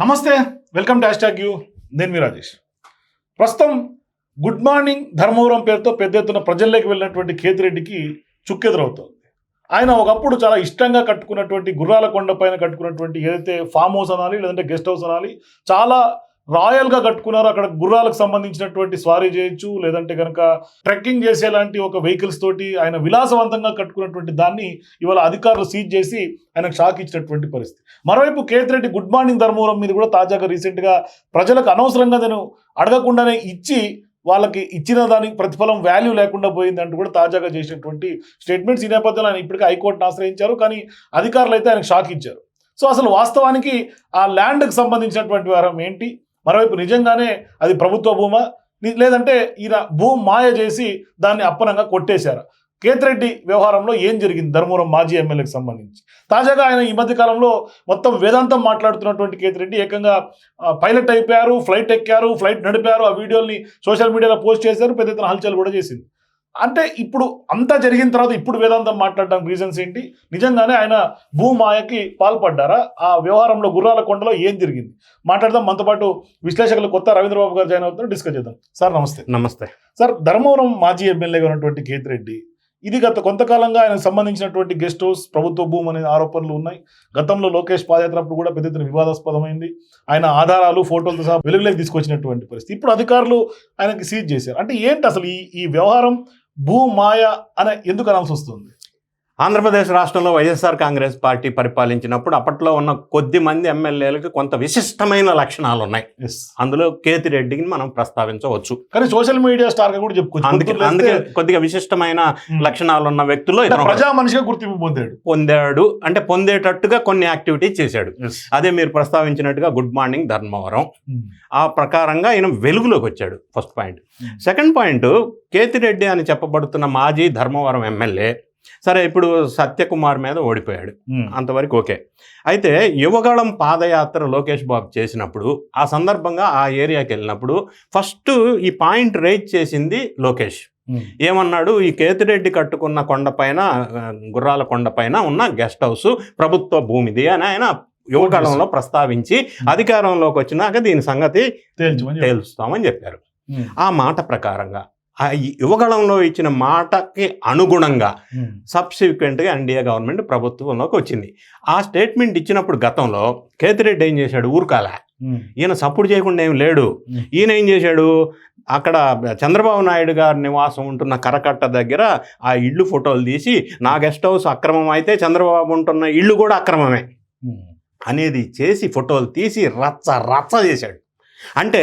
నమస్తే welcome to hash you. నేను మీ రాజేష్. ప్రస్తుతం గుడ్ మార్నింగ్ ధర్మవరం పేరుతో పెద్ద ఎత్తున ప్రజల్లోకి వెళ్ళినటువంటి కేతిరెడ్డికి చుక్కెదురవుతోంది. ఆయన ఒకప్పుడు చాలా ఇష్టంగా కట్టుకున్నటువంటి గుర్రాల కొండ పైన కట్టుకున్నటువంటి ఏదైతే ఫామ్ హౌస్ అనాలి లేదంటే గెస్ట్ హౌస్ అనాలి చాలా రాయల్గా కట్టుకున్నారు. అక్కడ గుర్రాలకు సంబంధించినటువంటి స్వారీ చేయొచ్చు లేదంటే కనుక ట్రెక్కింగ్ చేసేలాంటి ఒక వెహికల్స్ తోటి ఆయన విలాసవంతంగా కట్టుకున్నటువంటి దాన్ని ఇవాళ అధికారులు సీజ్ చేసి ఆయనకు షాక్ ఇచ్చినటువంటి పరిస్థితి. మరోవైపు కేతిరెడ్డి గుడ్ మార్నింగ్ ధర్మవరం మీద కూడా తాజాగా రీసెంట్గా ప్రజలకు అనవసరంగా నేను అడగకుండానే ఇచ్చి వాళ్ళకి ఇచ్చిన దానికి ప్రతిఫలం వాల్యూ లేకుండా పోయింది అంటూ కూడా తాజాగా చేసినటువంటి స్టేట్మెంట్స్ ఈ నేపథ్యంలో ఆయన ఇప్పటికే హైకోర్టును ఆశ్రయించారు. కానీ అధికారులు అయితే ఆయనకు షాక్ ఇచ్చారు. సో అసలు వాస్తవానికి ఆ ల్యాండ్కి సంబంధించినటువంటి వారం ఏంటి? మరోవైపు నిజంగానే అది ప్రభుత్వ భూమా? లేదంటే ఈయన భూ మాయ చేసి దాన్ని అప్పనంగా కొట్టేశారు. కేతిరెడ్డి వ్యవహారంలో ఏం జరిగింది ధర్మవరం మాజీ ఎమ్మెల్యేకి సంబంధించి? తాజాగా ఆయన ఈ మధ్య కాలంలో మొత్తం వేదాంతం మాట్లాడుతున్నటువంటి కేతిరెడ్డి ఏకంగా పైలట్ అయిపోయారు ఫ్లైట్ ఎక్కారు ఫ్లైట్ నడిపారు ఆ వీడియోని సోషల్ మీడియాలో పోస్ట్ చేశారు పెద్ద ఎత్తున హల్చల్ కూడా చేసింది. అంటే ఇప్పుడు అంతా జరిగిన తర్వాత ఇప్పుడు వేదాంతం మాట్లాడడానికి రీజన్స్ ఏంటి? నిజంగానే ఆయన భూమాయకి పాల్పడ్డారా? ఆ వ్యవహారంలో గుర్రాల కొండలో ఏం జరిగింది? మాట్లాడదాం. మనతో పాటు విశ్లేషకులు కొత్త రవీంద్రబాబు గారు జాయిన్ అవుతున్నారు. డిస్కస్ చేద్దాం. సార్ నమస్తే. నమస్తే. సార్ ధర్మవరం మాజీ ఎమ్మెల్యేగా ఉన్నటువంటి కేతిరెడ్డి ఇది గత కొంతకాలంగా ఆయనకు సంబంధించినటువంటి గెస్ట్ హౌస్ ప్రభుత్వ భూమి అనే ఆరోపణలు ఉన్నాయి. గతంలో లోకేష్ పాదయాత్ర అప్పుడు కూడా పెద్ద ఎత్తున వివాదాస్పదమైంది. ఆయన ఆధారాలు ఫోటోలతో సహా వెలుగులోకి తీసుకొచ్చినటువంటి పరిస్థితి. ఇప్పుడు అధికారులు ఆయనకి సీజ్ చేశారు. అంటే ఏంటి అసలు ఈ ఈ వ్యవహారం? భూమాయ అనే ఎందుకు అనాల్సి వస్తుంది ఆంధ్రప్రదేశ్ రాష్ట్రంలో వైఎస్ఆర్ కాంగ్రెస్ పార్టీ పరిపాలించినప్పుడు అప్పట్లో ఉన్న కొద్ది మంది ఎమ్మెల్యేలకు కొంత విశిష్టమైన లక్షణాలు ఉన్నాయి. అందులో కేతిరెడ్డిని మనం ప్రస్తావించవచ్చు. కానీ సోషల్ మీడియా స్టార్గా కూడా చెప్పుకోవచ్చు అందుకే అందుకే కొద్దిగా విశిష్టమైన ఉమ్, లక్షణాలు ఉన్న వ్యక్తుల్లో. ప్రజా మనిషిగా గుర్తింపు పొందాడు. పొందాడు. అంటే పొందేటట్టుగా కొన్ని యాక్టివిటీస్ చేశాడు. అదే మీరు ప్రస్తావించినట్టుగా గుడ్ మార్నింగ్ ధర్మవరం. ఉమ్, ఆ ప్రకారంగా ఈయన వెలుగులోకి వచ్చాడు first point. Hmm. Second point Kethireddy అని చెప్పబడుతున్న మాజీ ధర్మవరం ఎమ్మెల్యే సరే ఇప్పుడు సత్యకుమార్ మీద ఓడిపోయాడు. అంతవరకు ఓకే. అయితే యువగళం పాదయాత్ర లోకేష్ బాబు చేసినప్పుడు ఆ సందర్భంగా ఆ ఏరియాకి వెళ్ళినప్పుడు ఫస్ట్ ఈ పాయింట్ రైజ్ చేసింది లోకేష్. ఏమన్నాడు? ఈ కేతిరెడ్డి కట్టుకున్న కొండపైన గుర్రాల కొండపైన ఉన్న గెస్ట్ హౌస్ ప్రభుత్వ భూమిది అని ఆయన యువగళంలో ప్రస్తావించి అధికారంలోకి వచ్చినాక దీని సంగతి. తేల్చుతామని చెప్పారు. ఆ మాట ప్రకారంగా ఆ యువగళంలో ఇచ్చిన మాటకి అనుగుణంగా సబ్సిక్వెంట్గా ఎన్డీఏ గవర్నమెంట్ ప్రభుత్వంలోకి వచ్చింది. ఆ స్టేట్మెంట్ ఇచ్చినప్పుడు గతంలో కేతిరెడ్డి ఏం చేశాడు? ఊరుకాల. ఈయన సపోర్ట్ చేయకుండా ఏం లేడు. ఈయన ఏం చేశాడు? అక్కడ చంద్రబాబు నాయుడు గారి నివాసం ఉంటున్న కరకట్ట దగ్గర ఆ ఇళ్ళు ఫోటోలు తీసి నా గెస్ట్ హౌస్ అక్రమం అయితే చంద్రబాబు ఉంటున్న ఇళ్ళు కూడా అక్రమమే అనేది చేసి ఫోటోలు తీసి రచ్చ రచ్చ చేశాడు. అంటే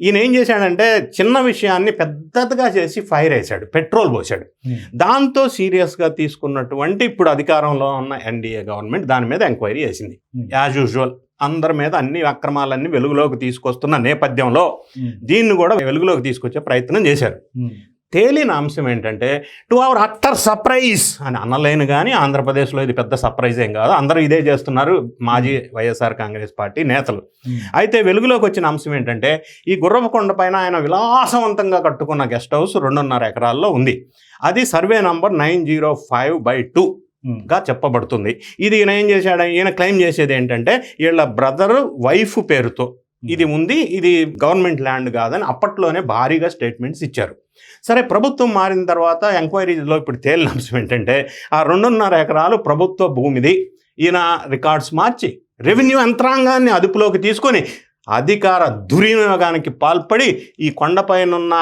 ఈయన ఏం చేశాడంటే చిన్న విషయాన్ని పెద్దదిగా చేసి ఫైర్ వేశాడు పెట్రోల్ పోశాడు. ఉమ్. దాంతో సీరియస్గా తీసుకున్నటువంటి ఇప్పుడు అధికారంలో ఉన్న ఎన్డీఏ గవర్నమెంట్ దాని మీద ఎంక్వైరీ చేసింది. Hmm. యాజ్ యూజువల్ అందరి మీద అన్ని అక్రమాలన్నీ వెలుగులోకి తీసుకొస్తున్న నేపథ్యంలో ఉమ్, దీన్ని కూడా వెలుగులోకి తీసుకొచ్చే ప్రయత్నం చేశారు. తేలిన అంశం ఏంటంటే టు అవర్ అట్టర్ సర్ప్రైజ్ అని అనలేను కానీ ఆంధ్రప్రదేశ్లో ఇది పెద్ద సర్ప్రైజ్ ఏం కాదు. అందరూ ఇదే చేస్తున్నారు మాజీ వైఎస్ఆర్ కాంగ్రెస్ పార్టీ నేతలు. అయితే వెలుగులోకి వచ్చిన అంశం ఏంటంటే ఈ గుర్రపకొండ పైన ఆయన విలాసవంతంగా కట్టుకున్న గెస్ట్ హౌస్ రెండున్నర ఎకరాల్లో ఉంది. అది survey number nine zero five by two గా చెప్పబడుతుంది. ఇది ఈయన ఏం చేశాడు? ఈయన క్లెయిమ్ చేసేది ఏంటంటే వీళ్ళ బ్రదర్ వైఫ్ పేరుతో ఇది ఉంది ఇది గవర్నమెంట్ ల్యాండ్ కాదని అప్పట్లోనే భారీగా స్టేట్మెంట్స్ ఇచ్చారు. సరే ప్రభుత్వం మారిన తర్వాత ఎంక్వైరీలో ఇప్పుడు తేలిన అంశం ఏంటంటే ఆ రెండున్నర ఎకరాలు ప్రభుత్వ భూమిది. ఈయన రికార్డ్స్ మార్చి రెవెన్యూ యంత్రాంగాన్ని అదుపులోకి తీసుకొని అధికార దుర్వినియోగానికి పాల్పడి ఈ కొండపైనున్న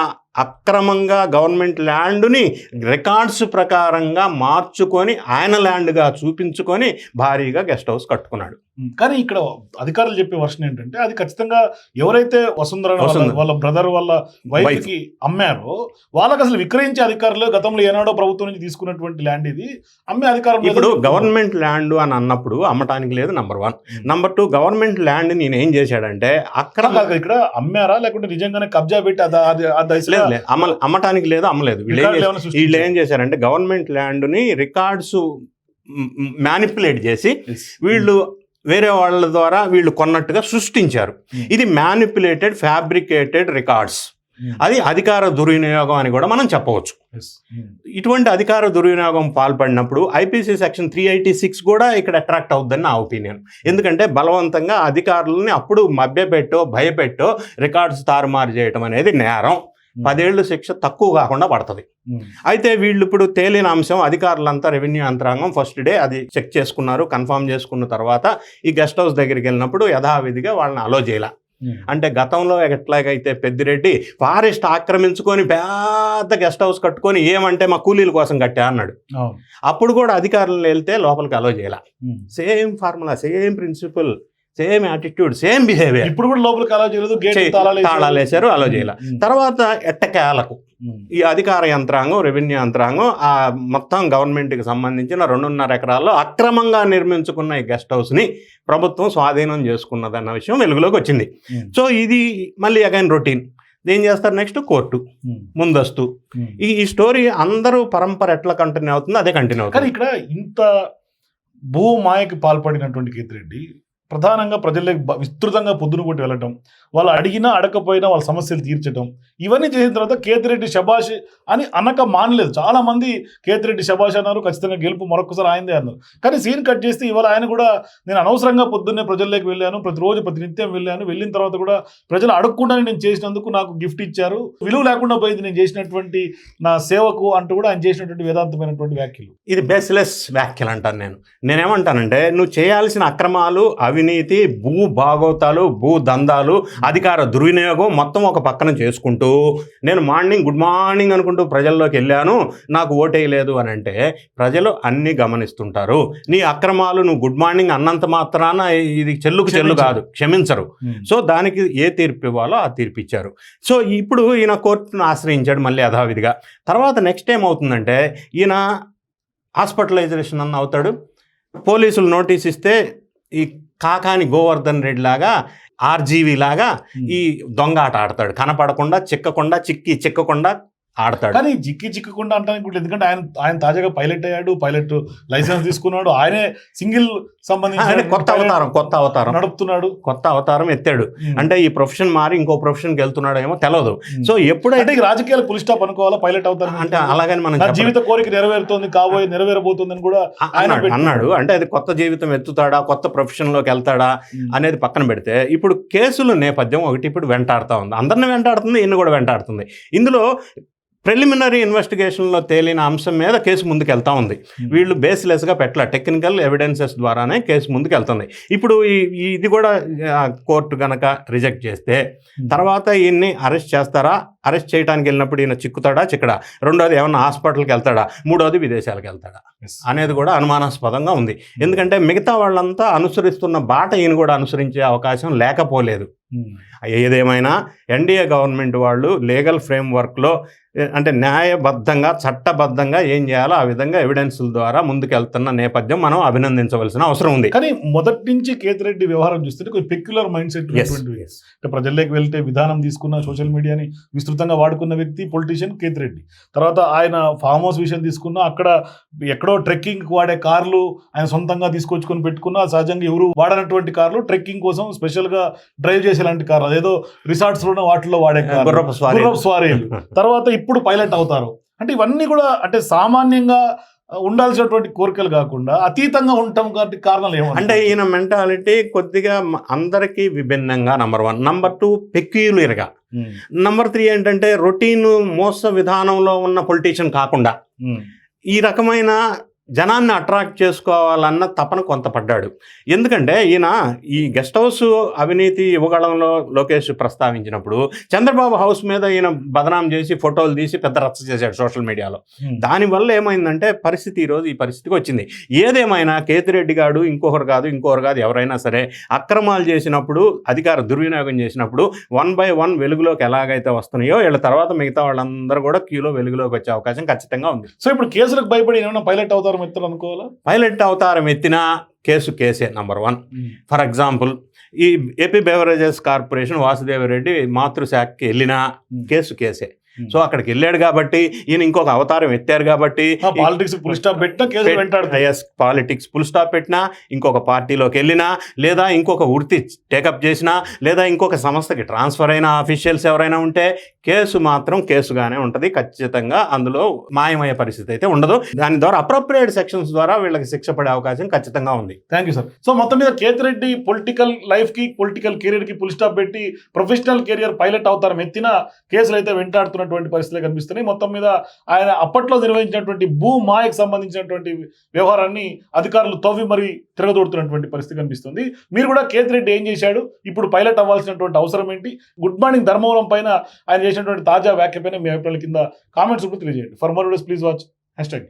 అక్రమంగా గవర్నమెంట్ ల్యాండ్ని రికార్డ్స్ ప్రకారంగా మార్చుకొని ఆయన ల్యాండ్గా చూపించుకొని భారీగా గెస్ట్ హౌస్ కట్టుకున్నాడు. కానీ ఇక్కడ అధికారులు చెప్పే వర్షన్ ఏంటంటే అది ఖచ్చితంగా ఎవరైతే వసుంధర వాళ్ళ- బ్రదర్ వాళ్ళ వైఫ్కి అమ్మారో వాళ్ళకి అసలు విక్రయించే అధికారులు గతంలో ఏనాడో ప్రభుత్వం నుంచి తీసుకున్నటువంటి ల్యాండ్ ఇది అమ్మే అధికారం ఇప్పుడు. గవర్నమెంట్ ల్యాండ్ అని అన్నప్పుడు అమ్మటానికి లేదు number one. Number two government land నేను ఏం చేశాడంటే కదా, ఇక్కడ అమ్మారా లేకుంటే నిజంగానే కబ్జా పెట్టి లేదు లేదు అమ్మ అమ్మటానికి లేదు అమ్మలేదు వీళ్ళు ఏం చేశారంటే గవర్నమెంట్ ల్యాండ్ని రికార్డ్స్ మ్యానిపులేట్ చేసి. వీళ్ళు వేరే వాళ్ళ ద్వారా వీళ్ళు కొన్నట్టుగా సృష్టించారు Hmm. ఇది మ్యానిపులేటెడ్ ఫ్యాబ్రికేటెడ్ రికార్డ్స్ అది అధికార దుర్వినియోగం అని కూడా మనం చెప్పవచ్చు. Hmm. ఇటువంటి అధికార దుర్వినియోగం పాల్పడినప్పుడు IPC section three eighty six కూడా ఇక్కడ అట్రాక్ట్ అవుద్దని నా ఒపీనియన్ ఎందుకంటే బలవంతంగా అధికారులని అప్పుడు మభ్యపెట్టో భయపెట్టో రికార్డ్స్ తారుమారు చేయటం అనేది నేరం పదేళ్ళు శిక్ష తక్కువ కాకుండా పడుతుంది. అయితే వీళ్ళు ఇప్పుడు తేలిన అంశం అధికారులంతా రెవెన్యూ యంత్రాంగం ఫస్ట్ డే అది చెక్ చేసుకున్నారు కన్ఫర్మ్ చేసుకున్న తర్వాత ఈ గెస్ట్ హౌస్ దగ్గరికి వెళ్ళినప్పుడు యథావిధిగా వాళ్ళని అలో చేయాల. అంటే గతంలో ఎట్లాగైతే పెద్దిరెడ్డి ఫారెస్ట్ ఆక్రమించుకొని పెద్ద గెస్ట్ హౌస్ కట్టుకొని ఏమంటే మా కూలీల కోసం కట్టా అన్నాడు అప్పుడు కూడా అధికారులు వెళ్తే లోపలికి అలో చేయాల. Same formula same principle same attitude same behaviour ఇప్పుడు కూడా లోపలికి అలా చేయలేదు తాళాలు వేశారు అలో చేయాల. తర్వాత ఎట్టకేలకు. ఈ అధికార యంత్రాంగం రెవెన్యూ యంత్రాంగం ఆ మొత్తం గవర్నమెంట్కి సంబంధించిన రెండున్నర ఎకరాల్లో అక్రమంగా నిర్మించుకున్న ఈ గెస్ట్ హౌస్ని ప్రభుత్వం స్వాధీనం చేసుకున్నదన్న విషయం వెలుగులోకి వచ్చింది. సో ఇది మళ్ళీ అగైన్ రొటీన్ ఏం చేస్తారు నెక్స్ట్ కోర్టు. ముందస్తు. ఈ ఈ స్టోరీ అందరూ పరంపర ఎట్లా కంటిన్యూ అవుతుందో అదే కంటిన్యూ అవుతుంది ఇక్కడ ఇంత భూమాయకి పాల్పడినటువంటి కేతిరెడ్డి ప్రధానంగా ప్రజల్లోకి విస్తృతంగా పొద్దున కొట్టి వెళ్ళటం వాళ్ళు అడిగినా అడగకపోయినా వాళ్ళ సమస్యలు తీర్చడం ఇవన్నీ చేసిన తర్వాత కేతిరెడ్డి శభాష్ అని అనక మానలేదు. చాలా మంది కేతిరెడ్డి శభాష్ అన్నారు ఖచ్చితంగా గెలుపు మరొకసారి ఆయనదే అన్నారు. కానీ సీన్ కట్ చేస్తే ఇవాళ ఆయన కూడా నేను అనవసరంగా పొద్దున్నే ప్రజల్లోకి వెళ్ళాను ప్రతిరోజు ప్రతినిత్యం వెళ్ళాను వెళ్ళిన తర్వాత కూడా ప్రజలు అడగకుండానే నేను చేసినందుకు నాకు గిఫ్ట్ ఇచ్చారు. విలువ లేకుండా పోయింది నేను చేసినటువంటి నా సేవకు అంటూ కూడా ఆయన చేసినటువంటి వేదాంతమైనటువంటి వ్యాఖ్యలు. ఇది బేస్లెస్ వ్యాఖ్యలు అంటాను నేను. నేనేమంటానంటే నువ్వు చేయాల్సిన అక్రమాలు అవి అవినీతి భూ భాగోతాలు భూ దందాలు అధికార దుర్వినియోగం మొత్తం ఒక పక్కన చేసుకుంటూ నేను మార్నింగ్ గుడ్ మార్నింగ్ అనుకుంటూ ప్రజల్లోకి వెళ్ళాను నాకు ఓటేయలేదు అని అంటే ప్రజలు అన్ని గమనిస్తుంటారు. నీ అక్రమాలు నువ్వు గుడ్ మార్నింగ్ అన్నంత మాత్రాన ఇది చెల్లుకు చెల్లు కాదు క్షమించరు. సో దానికి ఏ తీర్పు ఇవ్వాలో ఆ తీర్పు ఇచ్చారు. సో ఇప్పుడు ఈయన కోర్టును ఆశ్రయించాడు మళ్ళీ యథావిధిగా. తర్వాత నెక్స్ట్ ఏమవుతుందంటే ఈయన హాస్పిటలైజేషన్ అన్న అవుతాడు. పోలీసులు నోటీస్ ఇస్తే ఈ కాకాని గోవర్ధన్ రెడ్డి లాగా ఆర్జీవి లాగా ఈ దొంగ ఆట ఆడతాడు. కనపడకుండా చిక్కకుండా చిక్కి చిక్కకుండా ఆడతాడు. కానీ జిక్కి చిక్కకుండా అంటానికి కూడా ఎందుకంటే ఆయన ఆయన తాజాగా పైలట్ అయ్యాడు పైలట్ లైసెన్స్ తీసుకున్నాడు. ఆయనే సింగిల్ అంటే సంబంధించిన కొత్త అవతారం కొత్త అవతారం. నడుపుతున్నాడు. కొత్త అవతారం ఎత్తాడు. అంటే ఈ ప్రొఫెషన్ మారి ఇంకో ప్రొఫెషన్కి వెళ్తున్నాడో ఏమో తెలియదు. సో ఎప్పుడైతే రాజకీయాలు పులి స్టాప్ అనుకోవాలా పైలట్ అవుతారు అంటే అలాగని మనం. జీవిత కోరిక నెరవేరుతోంది కాబోయే నెరవేరబోతుందని కూడా ఆయన అన్నాడు. అంటే అది కొత్త జీవితం ఎత్తుతాడా కొత్త ప్రొఫెషన్లోకి వెళ్తాడా. అనేది పక్కన పెడితే ఇప్పుడు కేసుల నేపథ్యం ఒకటి ఇప్పుడు వెంటాడుతూ ఉంది. అందరిని వెంటాడుతుంది ఇన్ని కూడా వెంటాడుతుంది. ఇందులో ప్రిలిమినరీ ఇన్వెస్టిగేషన్లో తేలిన అంశం మీద కేసు ముందుకు వెళ్తా ఉంది వీళ్ళు బేస్లెస్గా పెట్టలే టెక్నికల్ ఎవిడెన్సెస్ ద్వారానే కేసు ముందుకు వెళ్తుంది ఇప్పుడు ఈ ఇది కూడా కోర్టు గనక రిజెక్ట్ చేస్తే తర్వాత ఈయన్ని అరెస్ట్ చేస్తారా? అరెస్ట్ చేయడానికి వెళ్ళినప్పుడు ఈయన చిక్కుతాడా చిక్కడా? రెండోది ఏమన్నా హాస్పిటల్కి వెళ్తాడా మూడోది విదేశాలకు వెళ్తాడా. అనేది కూడా అనుమానాస్పదంగా ఉంది. ఎందుకంటే మిగతా వాళ్ళంతా అనుసరిస్తున్న బాట ఈయన కూడా అనుసరించే అవకాశం లేకపోలేదు. ఏదేమైనా ఎన్డీఏ గవర్నమెంట్ వాళ్ళు లీగల్ ఫ్రేమ్వర్క్లో అంటే న్యాయబద్ధంగా చట్టబద్ధంగా ఏం చేయాలో ఆ విధంగా ఎవిడెన్స్ల ద్వారా ముందుకెళ్తున్న నేపథ్యం మనం అభినందించవలసిన అవసరం ఉంది. కానీ మొదటి నుంచి కేతిరెడ్డి వ్యవహారం చూస్తుంటే కొంచెం పెక్యులర్ మైండ్ సెట్. అంటే ప్రజల్లోకి వెళ్తే విధానం తీసుకున్న సోషల్ మీడియాని విస్తృతంగా వాడుకున్న వ్యక్తి పొలిటీషియన్ కేతిరెడ్డి. తర్వాత ఆయన ఫామ్ హౌస్ విషయం తీసుకున్న అక్కడ ఎక్కడో ట్రెక్కింగ్ వాడే కార్లు ఆయన సొంతంగా తీసుకొచ్చుకొని పెట్టుకున్న సహజంగా ఎవరు వాడనటువంటి కార్లు ట్రెక్కింగ్ కోసం స్పెషల్గా డ్రైవ్ చేసేలాంటి కార్లు. అదేదో రిసార్ట్స్లో వాటిలో వాడే కార్లు. గుర్రపు స్వారీ. స్వారీలు. తర్వాత ఇప్పుడు పైలట్ అవుతారు. అంటే ఇవన్నీ కూడా అంటే సామాన్యంగా ఉండాల్సినటువంటి కోరికలు కాకుండా అతీతంగా ఉండటం కాబట్టి కారణాలు ఏమంటే అంటే ఈయన మెంటాలిటీ కొద్దిగా అందరికీ విభిన్నంగా నంబర్ వన్. నంబర్ టూ పెక్యులర్గా నంబర్ త్రీ ఏంటంటే రొటీన్ మోస విధానంలో ఉన్న పొలిటీషియన్ కాకుండా ఈ రకమైన జనాన్ని అట్రాక్ట్ చేసుకోవాలన్న తపన కొంత పడ్డాడు. ఎందుకంటే ఈయన ఈ గెస్ట్ హౌస్ అవినీతి యువగళంలో లోకేష్ ప్రస్తావించినప్పుడు చంద్రబాబు హౌస్ మీద ఈయన బదనాం చేసి ఫోటోలు తీసి పెద్ద రచ్చ చేశాడు సోషల్ మీడియాలో. దానివల్ల ఏమైందంటే పరిస్థితి ఈరోజు ఈ పరిస్థితికి వచ్చింది. ఏదేమైనా కేతిరెడ్డి గాడు ఇంకొకరు కాదు ఇంకొకరు కాదు ఎవరైనా సరే అక్రమాలు చేసినప్పుడు అధికార దుర్వినియోగం చేసినప్పుడు వన్ బై వన్ వెలుగులోకి ఎలాగైతే వస్తున్నాయో వీళ్ళ తర్వాత మిగతా వాళ్ళందరూ కూడా క్యూలో వెలుగులోకి వచ్చే అవకాశం ఖచ్చితంగా ఉంది. సో ఇప్పుడు కేసులకు భయపడి ఏమైనా పైలట్ అవుతారు? మిత్రులు అనుకోవాలా పైలట్ అవతారం ఎత్తిన కేసు కేసే నంబర్ వన్ ఫర్ ఎగ్జాంపుల్ ఈ ఏపీ బెవరేజెస్ కార్పొరేషన్ వాసుదేవరెడ్డి మాతృశాఖకి వెళ్ళిన కేసు కేసే. సో అక్కడికి వెళ్ళాడు కాబట్టి ఈయన ఇంకొక అవతారం ఎత్తారు కాబట్టి పాలిటిక్స్ ఫుల్ స్టాప్ పెట్టినా కేసులు పాలిటిక్స్ ఫుల్ స్టాప్ పెట్టినా ఇంకొక పార్టీలోకి వెళ్ళినా లేదా ఇంకొక వృత్తి టేకప్ చేసినా లేదా ఇంకొక సంస్థకి ట్రాన్స్ఫర్ అయిన అఫీషియల్స్ ఎవరైనా ఉంటే కేసు మాత్రం కేసుగానే ఉంటుంది. ఖచ్చితంగా అందులో మాయమయ్యే పరిస్థితి అయితే ఉండదు. దాని ద్వారా అప్రోప్రియేట్ సెక్షన్స్ ద్వారా వీళ్ళకి శిక్ష పడే అవకాశం ఖచ్చితంగా ఉంది. థ్యాంక్ యూ సార్ సో మొత్తం మీద కేతిరెడ్డి పొలిటికల్ లైఫ్కి పొలిటికల్ కెరీర్కి ఫుల్ స్టాప్ పెట్టి ప్రొఫెషనల్ కెరియర్ పైలట్ అవతారం ఎత్తిన కేసులు అయితే వెంటాడుతున్నటువంటి పరిస్థితులు కనిపిస్తున్నాయి. మొత్తం మీద ఆయన అప్పట్లో నిర్వహించినటువంటి భూ మాయకు సంబంధించినటువంటి వ్యవహారాన్ని అధికారులు తవ్వి మరి తిరగదోడుతున్నటువంటి పరిస్థితి కనిపిస్తుంది. మీరు కూడా కేతిరెడ్డి ఏం చేశాడు? ఇప్పుడు పైలట్ అవ్వాల్సినటువంటి అవసరం ఏంటి? గుడ్ మార్నింగ్ ధర్మవరం పైన ఆయన చేసినటువంటి తాజా వ్యాఖ్య పైన మీ అభిప్రాయాల కింద కామెంట్స్ కూడా తెలియజేయండి. For more please watch. Hashtag.